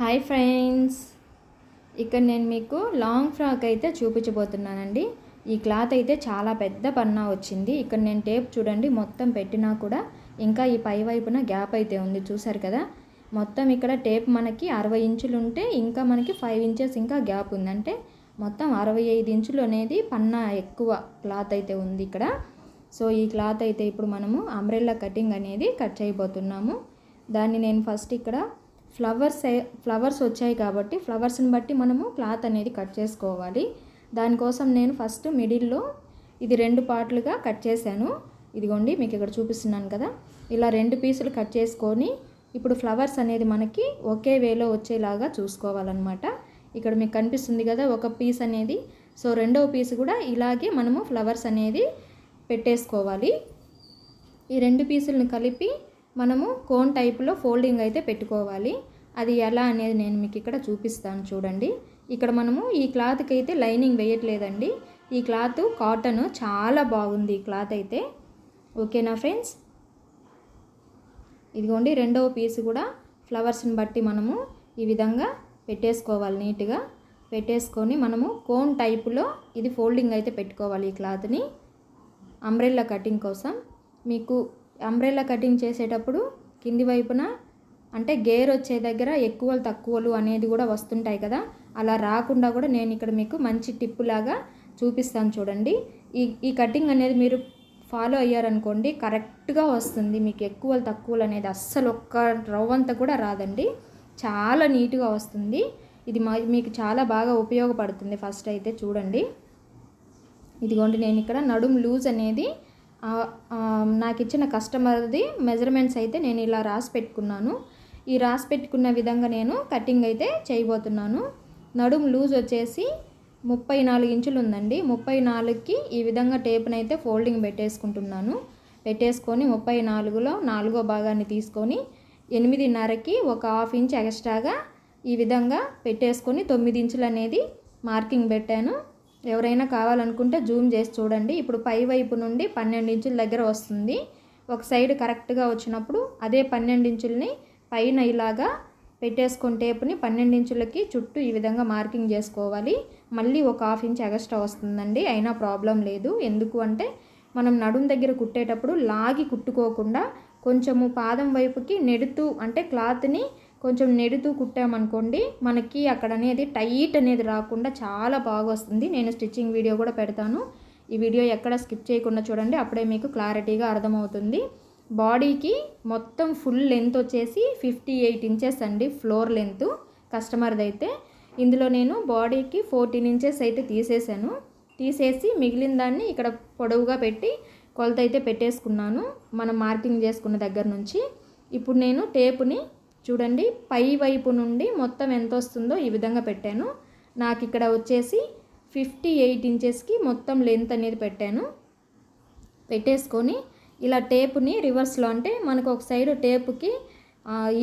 Hi friends. ఇక్కడ నేను మీకు లాంగ్ ఫ్రాక్ అయితే చూపించబోతున్నానండి. ఈ క్లాత్ అయితే చాలా పెద్ద పన్నా వచ్చింది. ఇక్కడ నేను టేప్ చూడండి మొత్తం పెట్టినా కూడా ఇంకా ఈ పై వైపున గ్యాప్ అయితే ఉంది చూసారు కదా? మొత్తం ఇక్కడ టేప్ మనకి అరవై ఇంచులు ఉంటే ఇంకా మనకి ఫైవ్ ఇంచెస్ ఇంకా గ్యాప్ ఉందంటే మొత్తం అరవై ఐదు ఇంచులు అనేది పన్నా ఎక్కువ క్లాత్ అయితే ఉంది ఇక్కడ. సో ఈ క్లాత్ అయితే ఇప్పుడు మనము అంబ్రెల్లా కటింగ్ అనేది కట్ చేయబోతున్నాము. దాన్ని నేను ఫస్ట్ ఇక్కడ ఫ్లవర్స్ ఫ్లవర్స్ వచ్చాయి కాబట్టి ఫ్లవర్స్ని బట్టి మనము క్లాత్ అనేది కట్ చేసుకోవాలి. దానికోసం నేను ఫస్ట్ మిడిల్లో ఇది రెండు పార్ట్లుగా కట్ చేశాను. ఇదిగోండి మీకు ఇక్కడ చూపిస్తున్నాను కదా. ఇలా రెండు పీసులు కట్ చేసుకొని ఇప్పుడు ఫ్లవర్స్ అనేది మనకి ఒకే వేలో వచ్చేలాగా చూసుకోవాలన్నమాట. ఇక్కడ మీకు కనిపిస్తుంది కదా ఒక పీస్ అనేది. సో రెండవ పీస్ కూడా ఇలాగే మనము ఫ్లవర్స్ అనేది పెట్టేసుకోవాలి. ఈ రెండు పీసులను కలిపి మనము కోన్ టైప్లో ఫోల్డింగ్ అయితే పెట్టుకోవాలి. అది ఎలా అనేది నేను మీకు ఇక్కడ చూపిస్తాను చూడండి. ఇక్కడ మనము ఈ క్లాత్కి అయితే లైనింగ్ వేయట్లేదండి. ఈ క్లాత్ కాటన్ చాలా బాగుంది ఈ క్లాత్ అయితే. ఓకేనా ఫ్రెండ్స్ ఇదిగోండి రెండవ పీస్ కూడా ఫ్లవర్స్ని బట్టి మనము ఈ విధంగా పెట్టేసుకోవాలి నీట్గా. పెట్టేసుకొని మనము కోన్ టైపులో ఇది ఫోల్డింగ్ అయితే పెట్టుకోవాలి ఈ క్లాత్ని అంబ్రెల్లా కటింగ్ కోసం మీకు అంబ్రెల్లా కటింగ్ చేసేటప్పుడు కింది వైపున అంటే గేర్ వచ్చే దగ్గర ఎక్కువలు తక్కువలు అనేది కూడా వస్తుంటాయి కదా. అలా రాకుండా కూడా నేను ఇక్కడ మీకు మంచి టిప్పు లాగా చూపిస్తాను చూడండి. ఈ ఈ కటింగ్ అనేది మీరు ఫాలో అయ్యారనుకోండి కరెక్ట్గా వస్తుంది. మీకు ఎక్కువలు తక్కువలు అనేది అస్సలు ఒక్క రవ్వంతా కూడా రాదండి. చాలా నీట్గా వస్తుంది. ఇది మా మీకు చాలా బాగా ఉపయోగపడుతుంది ఫస్ట్ అయితే చూడండి. ఇదిగోండి నేను ఇక్కడ నడుము లూజ్ అనేది నాకు ఇచ్చిన కస్టమర్ది మెజర్మెంట్స్ అయితే నేను ఇలా రాసి పెట్టుకున్నాను. ఈ రాసి పెట్టుకున్న విధంగా నేను కటింగ్ అయితే చేయబోతున్నాను. నడుము లూజ్ వచ్చేసి ముప్పై నాలుగు ఇంచులు ఉందండి ముప్పై నాలుగుకి ఈ విధంగా టేప్ని అయితే ఫోల్డింగ్ పెట్టేసుకుంటున్నాను. పెట్టేసుకొని ముప్పై నాలుగులో నాలుగో భాగాన్ని తీసుకొని ఎనిమిదిన్నరకి ఒక హాఫ్ ఇంచ్ ఎక్స్ట్రాగా ఈ విధంగా పెట్టేసుకొని తొమ్మిది ఇంచులు అనేది మార్కింగ్ పెట్టాను. ఎవరైనా కావాలనుకుంటే జూమ్ చేసి చూడండి. ఇప్పుడు పై వైపు నుండి పన్నెండు ఇంచుల దగ్గర వస్తుంది. ఒక సైడ్ కరెక్ట్గా వచ్చినప్పుడు అదే పన్నెండు ఇంచుల్ని పైన ఇలాగా పెట్టేసుకుని టేపుని పన్నెండు ఇంచులకి చుట్టూ ఈ విధంగా మార్కింగ్ చేసుకోవాలి. మళ్ళీ ఒక హాఫ్ ఇంచ్ ఎగస్ట్రా వస్తుందండి. అయినా ప్రాబ్లం లేదు. ఎందుకు అంటే మనం నడుం దగ్గర కుట్టేటప్పుడు లాగి కుట్టుకోకుండా కొంచెము పాదం వైపుకి నెడుతూ అంటే క్లాత్ని కొంచెం నెడుతూ కుట్టామనుకోండి మనకి అక్కడ అనేది టైట్ అనేది రాకుండా చాలా బాగా వస్తుంది నేను స్టిచ్చింగ్ వీడియో కూడా పెడతాను. ఈ వీడియో ఎక్కడ స్కిప్ చేయకుండా చూడండి అప్పుడే మీకు క్లారిటీగా అర్థమవుతుంది. బాడీకి మొత్తం ఫుల్ లెంత్ వచ్చేసి ఫిఫ్టీ ఎయిట్ ఇంచెస్ అండి ఫ్లోర్ లెంత్ కస్టమర్ది అయితే. ఇందులో నేను బాడీకి ఫోర్టీన్ ఇంచెస్ అయితే తీసేసాను. తీసేసి మిగిలిన దాన్ని ఇక్కడ పొడవుగా పెట్టి కొలత అయితే పెట్టేసుకున్నాను మనం మార్కింగ్ చేసుకున్న దగ్గర నుంచి. ఇప్పుడు నేను టేపుని చూడండి పై వైపు నుండి మొత్తం ఎంత వస్తుందో ఈ విధంగా పెట్టాను. నాకు ఇక్కడ వచ్చేసి ఫిఫ్టీ ఎయిట్ ఇంచెస్కి మొత్తం లెంత్ అనేది పెట్టాను. పెట్టేసుకొని ఇలా టేపుని రివర్స్లో అంటే మనకు ఒక సైడ్ టేపుకి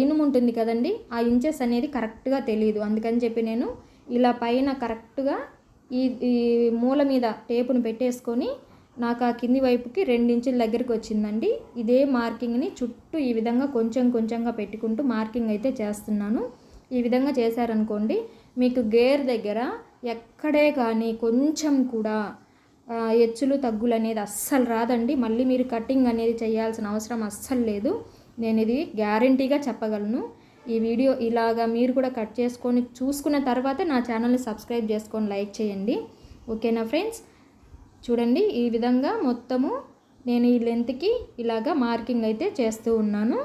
ఇనుము ఉంటుంది కదండి ఆ ఇంచెస్ అనేది కరెక్ట్గా తెలియదు అందుకని చెప్పి నేను ఇలా పైన కరెక్ట్గా ఈ ఈ మూల మీద టేపును పెట్టేసుకొని నాకు ఆ కింది వైపుకి రెండించుల దగ్గరికి వచ్చిందండి. ఇదే మార్కింగ్ని చుట్టూ ఈ విధంగా కొంచెం కొంచెంగా పెట్టుకుంటూ మార్కింగ్ అయితే చేస్తున్నాను. ఈ విధంగా చేశారనుకోండి మీకు గేర్ దగ్గర ఎక్కడే కానీ కొంచెం కూడా ఎచ్చులు తగ్గులు అనేది అస్సలు రాదండి. మళ్ళీ మీరు కటింగ్ అనేది చేయాల్సిన అవసరం అస్సలు లేదు. నేను ఇది గ్యారంటీగా చెప్పగలను. ఈ వీడియో ఇలాగా మీరు కూడా కట్ చేసుకొని చూసుకున్న తర్వాత నా ఛానల్ని సబ్స్క్రైబ్ చేసుకొని లైక్ చేయండి. ఓకేనా ఫ్రెండ్స్? చూడండి ఈ విధంగా మొత్తము నేను ఈ లెంత్కి ఇలాగా మార్కింగ్ అయితే చేస్తూ ఉన్నాను.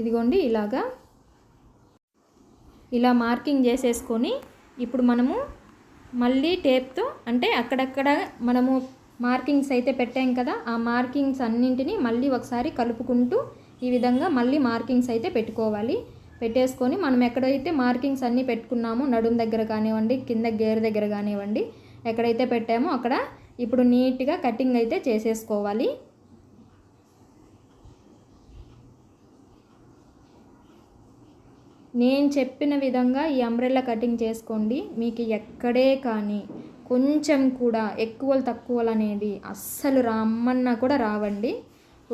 ఇదిగోండి ఇలాగా. ఇలా మార్కింగ్ చేసేసుకొని ఇప్పుడు మనము మళ్ళీ టేప్తో అంటే అక్కడక్కడ మనము మార్కింగ్స్ అయితే పెట్టాం కదా ఆ మార్కింగ్స్ అన్నింటినీ మళ్ళీ ఒకసారి కలుపుకుంటూ ఈ విధంగా మళ్ళీ మార్కింగ్స్ అయితే పెట్టుకోవాలి. పెట్టేసుకొని మనం ఎక్కడైతే మార్కింగ్స్ అన్నీ పెట్టుకున్నామో నడుం దగ్గర కానివ్వండి కింద గేర్ దగ్గర కానివ్వండి ఎక్కడైతే పెట్టామో అక్కడ ఇప్పుడు నీట్గా కటింగ్ అయితే చేసేసుకోవాలి. నేను చెప్పిన విధంగా ఈ అంబ్రెల్లా కటింగ్ చేసుకోండి. మీకు ఎక్కడే కానీ కొంచెం కూడా ఎక్కువలు తక్కువలు అనేది అస్సలు రమ్మన్నా కూడా రావండి.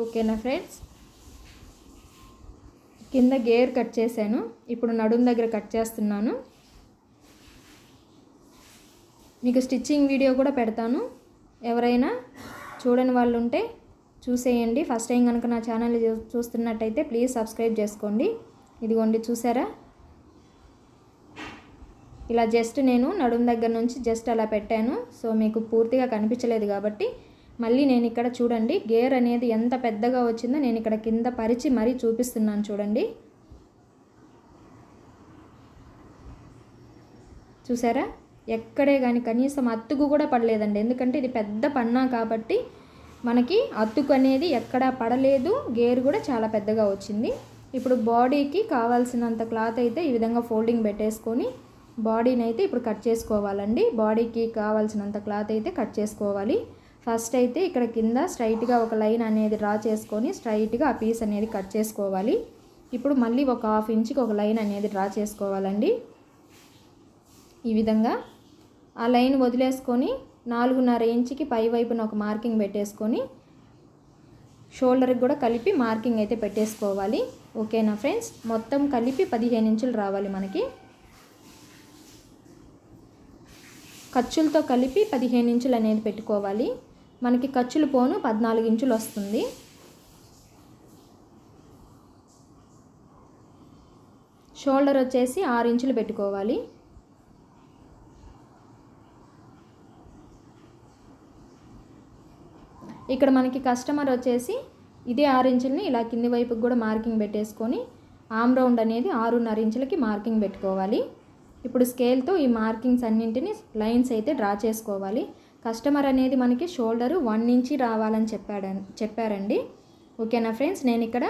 ఓకేనా ఫ్రెండ్స్? కింద గేర్ కట్ చేశాను. ఇప్పుడు నడుం దగ్గర కట్ చేస్తున్నాను. మీకు స్టిచ్చింగ్ వీడియో కూడా పెడతాను. ఎవరైనా చూడని వాళ్ళు ఉంటే చూసేయండి. ఫస్ట్ టైం కనుక నా ఛానల్ చూస్తున్నట్టయితే ప్లీజ్ సబ్స్క్రైబ్ చేసుకోండి. ఇదిగోండి చూసారా? ఇలా జస్ట్ నేను నడుం దగ్గర నుంచి జస్ట్ అలా పెట్టాను. సో మీకు పూర్తిగా కనిపించలేదు కాబట్టి మళ్ళీ నేను ఇక్కడ చూడండి. గేర్ అనేది ఎంత పెద్దగా వచ్చిందో నేను ఇక్కడ కింద పరిచి మరీ చూపిస్తున్నాను చూడండి. చూసారా? ఎక్కడే కానీ కనీసం అత్తుకు కూడా పడలేదండి. ఎందుకంటే ఇది పెద్ద పన్నా కాబట్టి మనకి అత్తుకు అనేది ఎక్కడా పడలేదు. గేర్ కూడా చాలా పెద్దగా వచ్చింది. ఇప్పుడు బాడీకి కావాల్సినంత క్లాత్ అయితే ఈ విధంగా ఫోల్డింగ్ పెట్టేసుకొని బాడీని అయితే ఇప్పుడు కట్ చేసుకోవాలండి. బాడీకి కావాల్సినంత క్లాత్ అయితే కట్ చేసుకోవాలి. ఫస్ట్ అయితే ఇక్కడ కింద స్ట్రైట్గా ఒక లైన్ అనేది డ్రా చేసుకొని స్ట్రైట్గా ఆ పీస్ అనేది కట్ చేసుకోవాలి. ఇప్పుడు మళ్ళీ ఒక హాఫ్ ఇంచ్కి ఒక లైన్ అనేది డ్రా చేసుకోవాలండి. ఈ విధంగా ఆ లైన్ వదిలేసుకొని నాలుగున్నర ఇంచుకి పై వైపున ఒక మార్కింగ్ పెట్టేసుకొని షోల్డర్కి కూడా కలిపి మార్కింగ్ అయితే పెట్టేసుకోవాలి. ఓకేనా ఫ్రెండ్స్? మొత్తం కలిపి పదిహేను ఇంచులు రావాలి మనకి. ఖర్చులతో కలిపి పదిహేను ఇంచులు అనేది పెట్టుకోవాలి. మనకి ఖర్చులు పోను పద్నాలుగు ఇంచులు వస్తుంది. షోల్డర్ వచ్చేసి ఆరు ఇంచులు పెట్టుకోవాలి. ఇక్కడ మనకి కస్టమర్ వచ్చేసి ఇదే ఆరు ఇంచులని ఇలా కింది వైపుకి కూడా మార్కింగ్ పెట్టేసుకొని ఆమ్ రౌండ్ అనేది ఆరున్నర ఇంచులకి మార్కింగ్ పెట్టుకోవాలి. ఇప్పుడు స్కేల్తో ఈ మార్కింగ్స్ అన్నింటిని లైన్స్ అయితే డ్రా చేసుకోవాలి. కస్టమర్ అనేది మనకి షోల్డరు వన్ ఇంచి రావాలని చెప్పాడ చెప్పారండి. ఓకేనా ఫ్రెండ్స్? నేను ఇక్కడ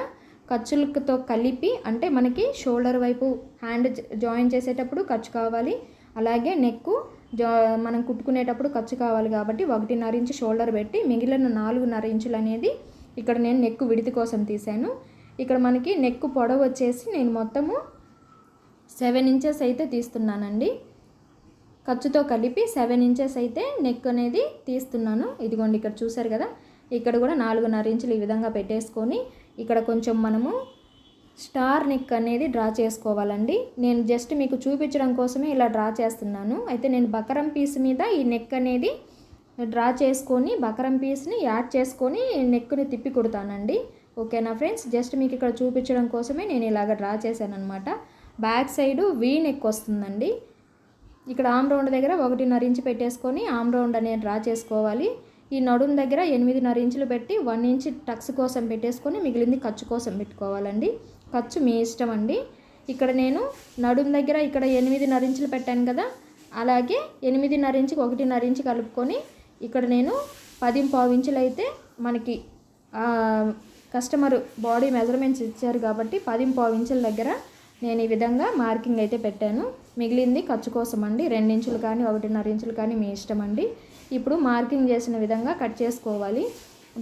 ఖర్చులతో కలిపి అంటే మనకి షోల్డర్ వైపు హ్యాండ్ జాయిన్ చేసేటప్పుడు ఖర్చు కావాలి. అలాగే నెక్కు జా మనం కుట్టుకునేటప్పుడు ఖర్చు కావాలి కాబట్టి ఒకటిన్నర ఇంచు షోల్డర్ పెట్టి మిగిలిన నాలుగున్నర ఇంచులు అనేది ఇక్కడ నేను నెక్కు విడితి కోసం తీశాను. ఇక్కడ మనకి నెక్కు పొడవు వచ్చేసి నేను మొత్తము సెవెన్ ఇంచెస్ అయితే తీస్తున్నానండి. ఖర్చుతో కలిపి సెవెన్ ఇంచెస్ అయితే నెక్ అనేది తీస్తున్నాను. ఇదిగోండి ఇక్కడ చూసారు కదా? ఇక్కడ కూడా నాలుగున్నర ఇంచులు ఈ విధంగా పెట్టేసుకొని ఇక్కడ కొంచెం మనము స్టార్ నెక్ అనేది డ్రా చేసుకోవాలండి. నేను జస్ట్ మీకు చూపించడం కోసమే ఇలా డ్రా చేస్తున్నాను. అయితే నేను బకరం పీస్ మీద ఈ నెక్ అనేది డ్రా చేసుకొని బకరం పీస్ని యాడ్ చేసుకొని నెక్ని తిప్పి కుడతానండి. ఓకేనా ఫ్రెండ్స్? జస్ట్ మీకు ఇక్కడ చూపించడం కోసమే నేను ఇలాగ డ్రా చేశాను అనమాట బ్యాక్ సైడ్ వీ నెక్ వస్తుందండి. ఇక్కడ ఆమ్ రౌండ్ దగ్గర ఒకటిన్నర ఇంచు పెట్టేసుకొని ఆమ్ రౌండ్ అనేది డ్రా చేసుకోవాలి. ఈ నడుం దగ్గర ఎనిమిదిన్నర ఇంచులు పెట్టి వన్ ఇంచ్ టక్స్ కోసం పెట్టేసుకొని మిగిలింది ఖర్చు కోసం పెట్టుకోవాలండి. ఖర్చు మీ ఇష్టం అండి. ఇక్కడ నేను నడుం దగ్గర ఇక్కడ ఎనిమిదిన్నర ఇంచులు పెట్టాను కదా అలాగే ఎనిమిదిన్నర ఇంచుకి ఒకటిన్నర ఇంచు కలుపుకొని ఇక్కడ నేను పది పావు ఇంచులు అయితే మనకి కస్టమర్ బాడీ మెజర్మెంట్స్ ఇచ్చారు కాబట్టి పది పావు ఇంచుల దగ్గర నేను ఈ విధంగా మార్కింగ్ అయితే పెట్టాను. మిగిలింది ఖర్చు కోసం అండి. రెండించులు కానీ ఒకటిన్నర ఇంచులు కానీ మీ ఇష్టం అండి. ఇప్పుడు మార్కింగ్ చేసిన విధంగా కట్ చేసుకోవాలి.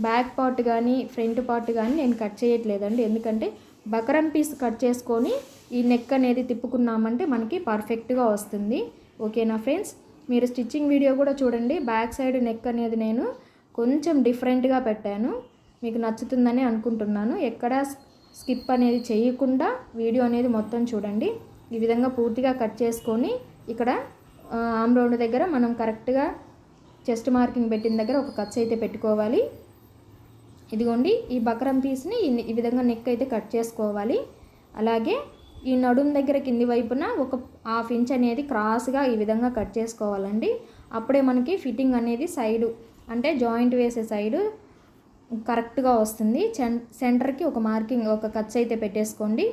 బ్యాక్ పార్ట్ కానీ ఫ్రంట్ పార్ట్ కానీ నేను కట్ చేయట్లేదండి. ఎందుకంటే బకరం పీస్ కట్ చేసుకొని ఈ నెక్ అనేది తిప్పుకున్నామంటే మనకి పర్ఫెక్ట్గా వస్తుంది. ఓకేనా ఫ్రెండ్స్? మీరు స్టిచ్చింగ్ వీడియో కూడా చూడండి. బ్యాక్ సైడ్ నెక్ అనేది నేను కొంచెం డిఫరెంట్గా పెట్టాను. మీకు నచ్చుతుందని అనుకుంటున్నాను. ఎక్కడ స్కిప్ అనేది చేయకుండా వీడియో అనేది మొత్తం చూడండి. ఈ విధంగా పూర్తిగా కట్ చేసుకొని ఇక్కడ ఆమ్ రౌండ్ దగ్గర మనం కరెక్ట్గా చెస్ట్ మార్కింగ్ పెట్టిన దగ్గర ఒక కట్స్ అయితే పెట్టుకోవాలి. ఇదిగోండి ఈ బకరం పీస్ని ఈ విధంగా నెక్ అయితే కట్ చేసుకోవాలి. అలాగే ఈ నడుం దగ్గర కింది వైపున ఒక హాఫ్ ఇంచ్ అనేది క్రాస్గా ఈ విధంగా కట్ చేసుకోవాలండి. అప్పుడే మనకి ఫిట్టింగ్ అనేది సైడు అంటే జాయింట్ వేసే సైడు కరెక్ట్గా వస్తుంది. సెంటర్కి ఒక మార్కింగ్ ఒక ఖర్చు అయితే పెట్టేసుకోండి.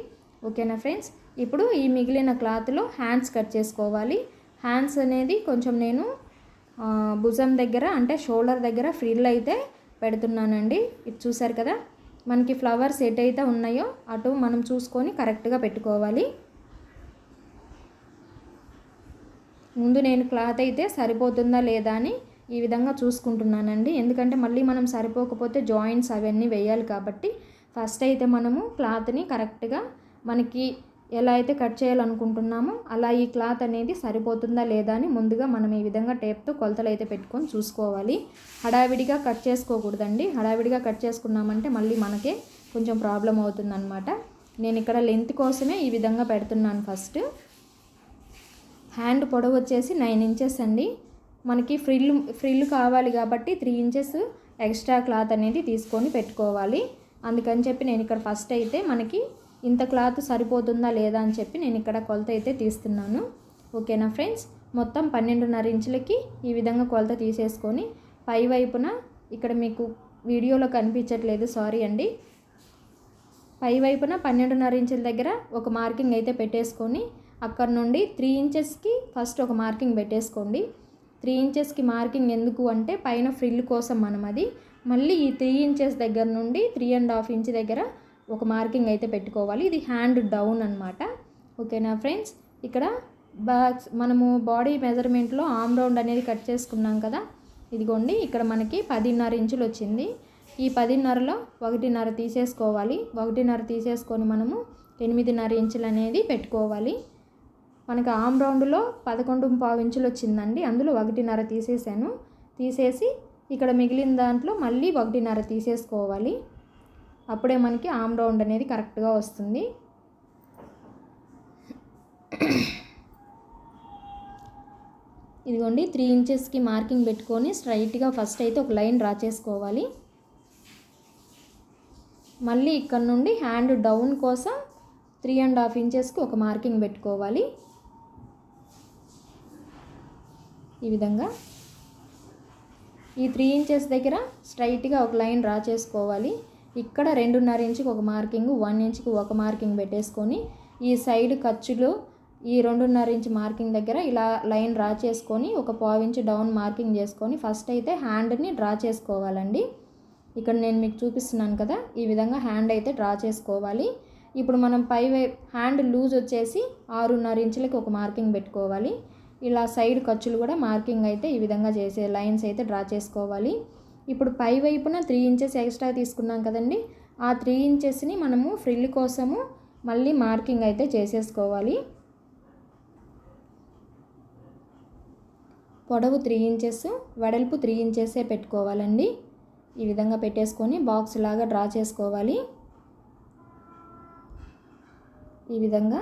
ఓకేనా ఫ్రెండ్స్? ఇప్పుడు ఈ మిగిలిన క్లాత్లో హ్యాండ్స్ కట్ చేసుకోవాలి. హ్యాండ్స్ అనేది కొంచెం నేను భుజం దగ్గర అంటే షోల్డర్ దగ్గర ఫ్రిల్ అయితే పెడుతున్నానండి. ఇది చూసారు కదా? మనకి ఫ్లవర్స్ ఎటైతే ఉన్నాయో అటు మనం చూసుకొని కరెక్ట్గా పెట్టుకోవాలి. ముందు నేను క్లాత్ అయితే సరిపోతుందా లేదా అని ఈ విధంగా చూసుకుంటున్నానండి. ఎందుకంటే మళ్ళీ మనం సరిపోకపోతే జాయింట్స్ అవన్నీ వేయాలి కాబట్టి ఫస్ట్ అయితే మనము క్లాత్ని కరెక్ట్గా మనకి ఎలా అయితే కట్ చేయాలనుకుంటున్నామో అలా ఈ క్లాత్ అనేది సరిపోతుందా లేదా అని ముందుగా మనం ఈ విధంగా టేప్తో కొలతలు అయితే పెట్టుకొని చూసుకోవాలి. హడావిడిగా కట్ చేసుకోకూడదండి. హడావిడిగా కట్ చేసుకున్నామంటే మళ్ళీ మనకే కొంచెం ప్రాబ్లం అవుతుందన్నమాట. నేను ఇక్కడ లెంత్ కోసమే ఈ విధంగా పెడుతున్నాను ఫస్ట్. హ్యాండ్ పొడవు వచ్చేసి నైన్ ఇంచెస్ అండి. మనకి ఫ్రిల్ ఫ్రిల్ కావాలి కాబట్టి త్రీ ఇంచెస్ ఎక్స్ట్రా క్లాత్ అనేది తీసుకొని పెట్టుకోవాలి. అందుకని చెప్పి నేను ఇక్కడ ఫస్ట్ అయితే మనకి ఇంత క్లాత్ సరిపోతుందా లేదా అని చెప్పి నేను ఇక్కడ కొలత అయితే తీస్తున్నాను. ఓకేనా ఫ్రెండ్స్? మొత్తం పన్నెండున్నర ఇంచులకి ఈ విధంగా కొలత తీసేసుకొని పై వైపున ఇక్కడ మీకు వీడియోలో కనిపించట్లేదు సారీ అండి. పై వైపున పన్నెండున్నర ఇంచుల దగ్గర ఒక మార్కింగ్ అయితే పెట్టేసుకొని అక్కడ నుండి త్రీ ఇంచెస్కి ఫస్ట్ ఒక మార్కింగ్ పెట్టేసుకోండి. త్రీ ఇంచెస్కి మార్కింగ్ ఎందుకు అంటే పైన ఫ్రిల్ కోసం మనం అది మళ్ళీ ఈ త్రీ ఇంచెస్ దగ్గర నుండి త్రీ అండ్ హాఫ్ ఇంచ్ దగ్గర ఒక మార్కింగ్ అయితే పెట్టుకోవాలి. ఇది హ్యాండ్ డౌన్ అనమాట ఓకేనా ఫ్రెండ్స్? ఇక్కడ బాక్స్ మనము బాడీ మెజర్మెంట్లో ఆమ్ రౌండ్ అనేది కట్ చేసుకున్నాం కదా. ఇదిగోండి ఇక్కడ మనకి పదిన్నర ఇంచులు వచ్చింది. ఈ పదిన్నరలో ఒకటిన్నర తీసేసుకోవాలి. ఒకటిన్నర తీసేసుకొని మనము ఎనిమిదిన్నర ఇంచులు అనేది పెట్టుకోవాలి. మనకి ఆమ్ రౌండ్లో పదకొండు పావు ఇంచులు వచ్చిందండి. అందులో ఒకటిన్నర తీసేసాను. తీసేసి ఇక్కడ మిగిలిన దాంట్లో మళ్ళీ ఒకటిన్నర తీసేసుకోవాలి. అప్పుడే మనకి ఆమ్ రౌండ్ అనేది కరెక్ట్గా వస్తుంది. ఇదిగోండి త్రీ ఇంచెస్కి మార్కింగ్ పెట్టుకొని స్ట్రైట్గా ఫస్ట్ అయితే ఒక లైన్ డ్రా చేసుకోవాలి. మళ్ళీ ఇక్కడ నుండి హ్యాండ్ డౌన్ కోసం త్రీ అండ్ హాఫ్ ఇంచెస్కి ఒక మార్కింగ్ పెట్టుకోవాలి. ఈ విధంగా ఈ త్రీ ఇంచెస్ దగ్గర స్ట్రైట్గా ఒక లైన్ డ్రా చేసుకోవాలి. ఇక్కడ రెండున్నర ఇంచుకి ఒక మార్కింగ్ వన్ ఇంచ్కి ఒక మార్కింగ్ పెట్టేసుకొని ఈ సైడ్ ఖర్చులు ఈ రెండున్నర ఇంచ్ మార్కింగ్ దగ్గర ఇలా లైన్ డ్రా చేసుకొని ఒక పావు డౌన్ మార్కింగ్ చేసుకొని ఫస్ట్ అయితే హ్యాండ్ని డ్రా చేసుకోవాలండి. ఇక్కడ నేను మీకు చూపిస్తున్నాను కదా ఈ విధంగా హ్యాండ్ అయితే డ్రా చేసుకోవాలి. ఇప్పుడు మనం పై హ్యాండ్ లూజ్ వచ్చేసి ఆరున్నర ఇంచులకి ఒక మార్కింగ్ పెట్టుకోవాలి. ఇలా సైడ్ ఖర్చులు కూడా మార్కింగ్ అయితే ఈ విధంగా చేసే లైన్స్ అయితే డ్రా చేసుకోవాలి. ఇప్పుడు పై వైపున త్రీ ఇంచెస్ ఎక్స్ట్రా తీసుకున్నాం కదండి. ఆ త్రీ ఇంచెస్ని మనము ఫ్రిల్ కోసము మళ్ళీ మార్కింగ్ అయితే చేసేసుకోవాలి. పొడవు త్రీ ఇంచెస్ వెడల్పు త్రీ ఇంచెసే పెట్టుకోవాలండి. ఈ విధంగా పెట్టేసుకొని బాక్స్ లాగా డ్రా చేసుకోవాలి. ఈ విధంగా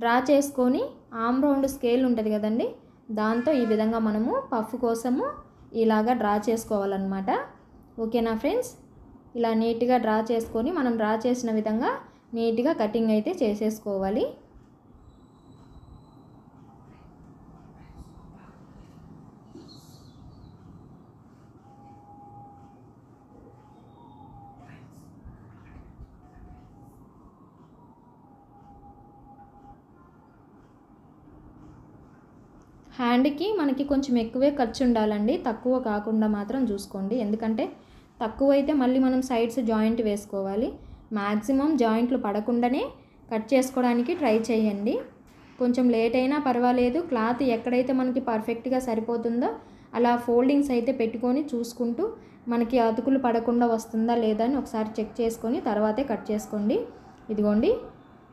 డ్రా చేసుకొని ఆమ్ రౌండ్ స్కేల్ ఉంటుంది కదండి దాంతో ఈ విధంగా మనము పఫ్ కోసము ఇలాగా డ్రా చేసుకోవాలన్నమాట. ఓకేనా ఫ్రెండ్స్? ఇలా నీట్గా డ్రా చేసుకొని మనం డ్రా చేసిన విధంగా నీట్గా కటింగ్ అయితే చేసేసుకోవాలి. హ్యాండ్కి మనకి కొంచెం ఎక్కువే ఖర్చు ఉండాలండి. తక్కువ కాకుండా మాత్రం చూసుకోండి. ఎందుకంటే తక్కువ అయితే మళ్ళీ మనం సైడ్స్ జాయింట్ వేసుకోవాలి. మ్యాక్సిమం జాయింట్లు పడకుండానే కట్ చేసుకోవడానికి ట్రై చేయండి. కొంచెం లేట్ అయినా పర్వాలేదు. క్లాత్ ఎక్కడైతే మనకి పర్ఫెక్ట్గా సరిపోతుందో అలా ఫోల్డింగ్స్ అయితే పెట్టుకొని చూసుకుంటూ మనకి అతుకులు పడకుండా వస్తుందా లేదా అని ఒకసారి చెక్ చేసుకొని తర్వాతే కట్ చేసుకోండి. ఇదిగోండి.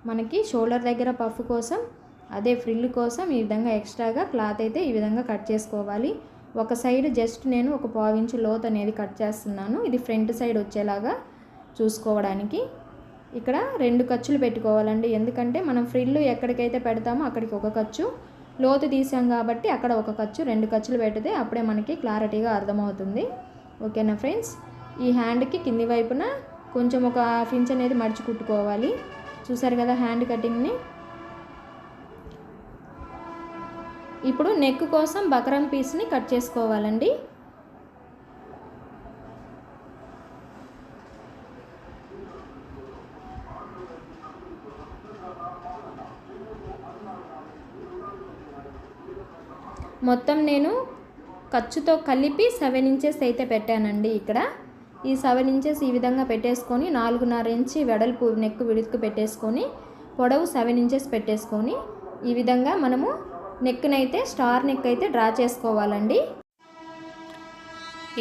మనకి షోల్డర్ దగ్గర పఫ్ కోసం అదే ఫ్రిల్ కోసం ఈ విధంగా ఎక్స్ట్రాగా క్లాత్ అయితే ఈ విధంగా కట్ చేసుకోవాలి. ఒక సైడ్ జస్ట్ నేను ఒక పావించు లోత్ అనేది కట్ చేస్తున్నాను. ఇది ఫ్రంట్ సైడ్ వచ్చేలాగా చూసుకోవడానికి. ఇక్కడ రెండు ఖర్చులు పెట్టుకోవాలండి. ఎందుకంటే మనం ఫ్రిల్లు ఎక్కడికైతే పెడతామో అక్కడికి ఒక ఖర్చు. లోతు తీసాం కాబట్టి అక్కడ ఒక ఖర్చు రెండు ఖర్చులు పెడితే అప్పుడే మనకి క్లారిటీగా అర్థమవుతుంది. ఓకేనా ఫ్రెండ్స్? ఈ హ్యాండ్కి కింది వైపున కొంచెం ఒక హాఫ్ ఇంచ్ అనేది మడిచి కుట్టుకోవాలి. చూసారు కదా హ్యాండ్ కటింగ్ని? ఇప్పుడు నెక్ కోసం బకరం పీస్ని కట్ చేసుకోవాలండి. మొత్తం నేను ఖర్చుతో కలిపి సెవెన్ ఇంచెస్ అయితే పెట్టానండి ఇక్కడ. ఈ సెవెన్ ఇంచెస్ ఈ విధంగా పెట్టేసుకొని నాలుగున్నర ఇంచి వెడల్పు నెక్ విడుకు పెట్టేసుకొని పొడవు సెవెన్ ఇంచెస్ పెట్టేసుకొని ఈ విధంగా మనము నెక్నైతే స్టార్ నెక్ అయితే డ్రా చేసుకోవాలండి.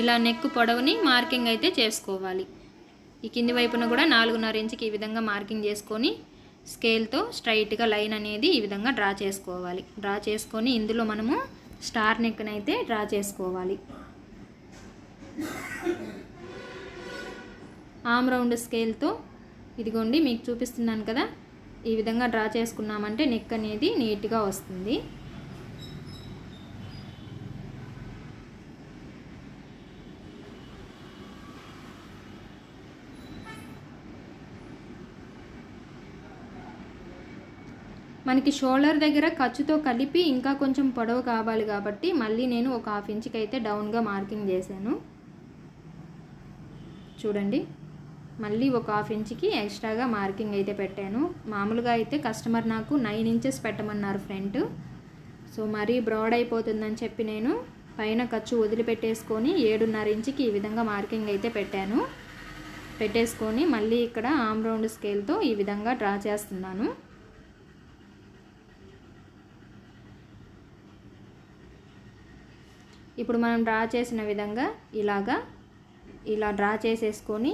ఇలా నెక్ పొడవుని మార్కింగ్ అయితే చేసుకోవాలి. ఈ కింది వైపున కూడా నాలుగున్నర ఇంచుకి ఈ విధంగా మార్కింగ్ చేసుకొని స్కేల్తో స్ట్రైట్గా లైన్ అనేది ఈ విధంగా డ్రా చేసుకోవాలి. డ్రా చేసుకొని ఇందులో మనము స్టార్ నెక్ని అయితే డ్రా చేసుకోవాలి. ఆమ్ రౌండ్ స్కేల్తో ఇదిగోండి మీకు చూపిస్తున్నాను కదా ఈ విధంగా డ్రా చేసుకున్నామంటే నెక్ అనేది నీట్గా వస్తుంది. మనకి షోల్డర్ దగ్గర ఖర్చుతో కలిపి ఇంకా కొంచెం పొడవు కావాలి కాబట్టి మళ్ళీ నేను ఒక హాఫ్ ఇంచ్కి అయితే డౌన్గా మార్కింగ్ చేశాను. చూడండి. మళ్ళీ ఒక హాఫ్ ఇంచ్కి ఎక్స్ట్రాగా మార్కింగ్ అయితే పెట్టాను. మామూలుగా అయితే కస్టమర్ నాకు నైన్ ఇంచెస్ పెట్టమన్నారు ఫ్రంట్. సో మరీ బ్రాడ్ అయిపోతుందని చెప్పి నేను పైన ఖర్చు వదిలిపెట్టేసుకొని ఏడున్నర ఇంచుకి ఈ విధంగా మార్కింగ్ అయితే పెట్టాను. పెట్టేసుకొని మళ్ళీ ఇక్కడ ఆమ్ రౌండ్ స్కేల్తో ఈ విధంగా డ్రా చేస్తున్నాను. ఇప్పుడు మనం డ్రా చేసిన విధంగా ఇలాగా ఇలా డ్రా చేసేసుకొని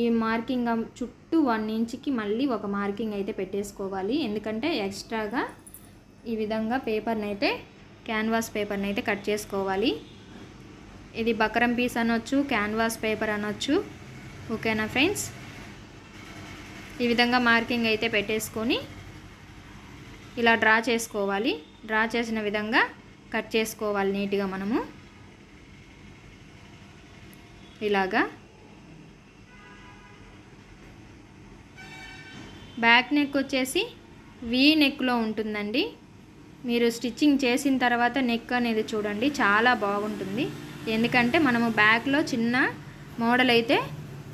ఈ మార్కింగ్ చుట్టూ వన్ ఇంచ్కి మళ్ళీ ఒక మార్కింగ్ అయితే పెట్టేసుకోవాలి. ఎందుకంటే ఎక్స్ట్రాగా ఈ విధంగా పేపర్ని అయితే క్యాన్వాస్ పేపర్ని అయితే కట్ చేసుకోవాలి. ఇది బకరం పీస్ అనొచ్చు క్యాన్వాస్ పేపర్ అనొచ్చు. ఓకేనా ఫ్రెండ్స్? ఈ విధంగా మార్కింగ్ అయితే పెట్టేసుకొని ఇలా డ్రా చేసుకోవాలి. డ్రా చేసిన విధంగా కట్ చేసుకోవాలి నీట్గా మనము. ఇలాగా. బ్యాక్ నెక్ వచ్చేసి వీ నెక్లో ఉంటుందండి. మీరు స్టిచ్చింగ్ చేసిన తర్వాత నెక్ అనేది చూడండి చాలా బాగుంటుంది. ఎందుకంటే మనము బ్యాక్లో చిన్న మోడల్ అయితే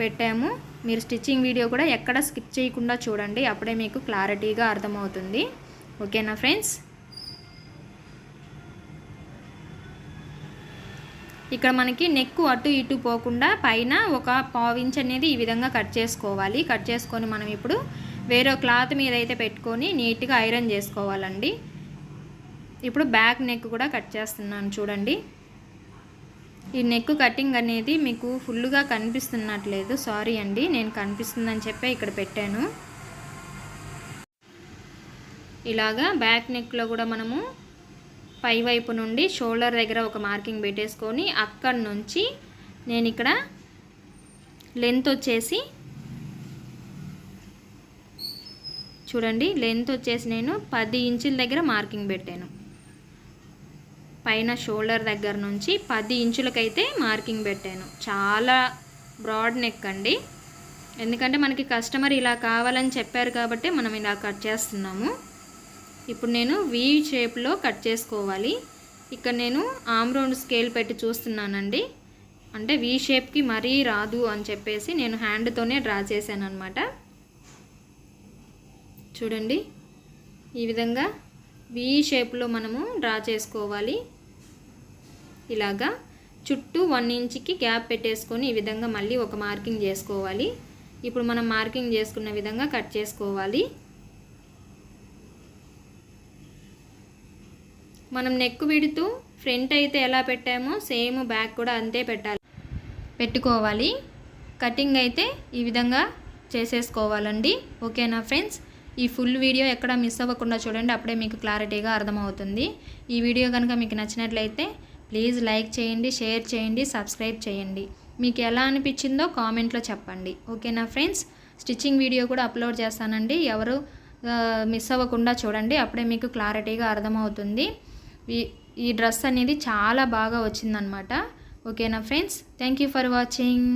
పెట్టాము. మీరు స్టిచ్చింగ్ వీడియో కూడా ఎక్కడ స్కిప్ చేయకుండా చూడండి అప్పుడే మీకు క్లారిటీగా అర్థమవుతుంది. ఓకేనా ఫ్రెండ్స్? ఇక్కడ మనకి నెక్ అటు ఇటు పోకుండా పైన ఒక పావించ్ అనేది ఈ విధంగా కట్ చేసుకోవాలి. కట్ చేసుకొని మనం ఇప్పుడు వేరే క్లాత్ మీద అయితే పెట్టుకొని నీట్గా ఐరన్ చేసుకోవాలండి. ఇప్పుడు బ్యాక్ నెక్ కూడా కట్ చేస్తున్నాను చూడండి. ఈ నెక్ కటింగ్ అనేది మీకు ఫుల్గా కనిపిస్తున్నట్లేదు. సారీ అండి నేను కనిపిస్తుందని చెప్పి ఇక్కడ పెట్టాను. ఇలాగా బ్యాక్ నెక్లో కూడా మనము పై వైపు నుండి షోల్డర్ దగ్గర ఒక మార్కింగ్ పెట్టేసుకొని అక్కడి నుంచి నేను ఇక్కడ లెంత్ వచ్చేసి చూడండి లెంత్ వచ్చేసి నేను పది ఇంచుల దగ్గర మార్కింగ్ పెట్టాను. పైన షోల్డర్ దగ్గర నుంచి పది ఇంచులకైతే మార్కింగ్ పెట్టాను. చాలా బ్రాడ్ నెక్ అండి. ఎందుకంటే మనకి కస్టమర్ ఇలా కావాలని చెప్పారు కాబట్టి మనం ఇలా కట్ చేస్తున్నాము. ఇప్పుడు నేను వి షేప్లో కట్ చేసుకోవాలి. ఇక్కడ నేను ఆమ్ రౌండ్ స్కేల్ పెట్టి చూస్తున్నానండి. అంటే వి షేప్కి మరీ రాదు అని చెప్పేసి నేను హ్యాండ్తోనే డ్రా చేశాను అనమాట చూడండి. ఈ విధంగా వి షేప్లో మనము డ్రా చేసుకోవాలి. ఇలాగా చుట్టూ వన్ ఇంచ్కి గ్యాప్ పెట్టేసుకొని ఈ విధంగా మళ్ళీ ఒక మార్కింగ్ చేసుకోవాలి. ఇప్పుడు మనం మార్కింగ్ చేసుకున్న విధంగా కట్ చేసుకోవాలి. మనం నెక్ విడుతూ ఫ్రంట్ అయితే ఎలా పెట్టామో సేమ్ బ్యాక్ కూడా అంతే పెట్టాలి. పెట్టుకోవాలి. కటింగ్ అయితే ఈ విధంగా చేసేసుకోవాలండి. ఓకేనా ఫ్రెండ్స్ ఈ ఫుల్ వీడియో ఎక్కడ మిస్ అవ్వకుండా చూడండి అప్పుడే మీకు క్లారిటీగా అర్థమవుతుంది. ఈ వీడియో కనుక మీకు నచ్చినట్లయితే ప్లీజ్ లైక్ చేయండి షేర్ చేయండి సబ్స్క్రైబ్ చేయండి. మీకు ఎలా అనిపించిందో కామెంట్లో చెప్పండి. ఓకేనా ఫ్రెండ్స్ స్టిచ్చింగ్ వీడియో కూడా అప్లోడ్ చేస్తానండి. ఎవరు మిస్ అవ్వకుండా చూడండి అప్పుడే మీకు క్లారిటీగా అర్థమవుతుంది. ఈ డ్రెస్ అనేది చాలా బాగా వచ్చిందనమాట ఓకేనా friends? Thank you for watching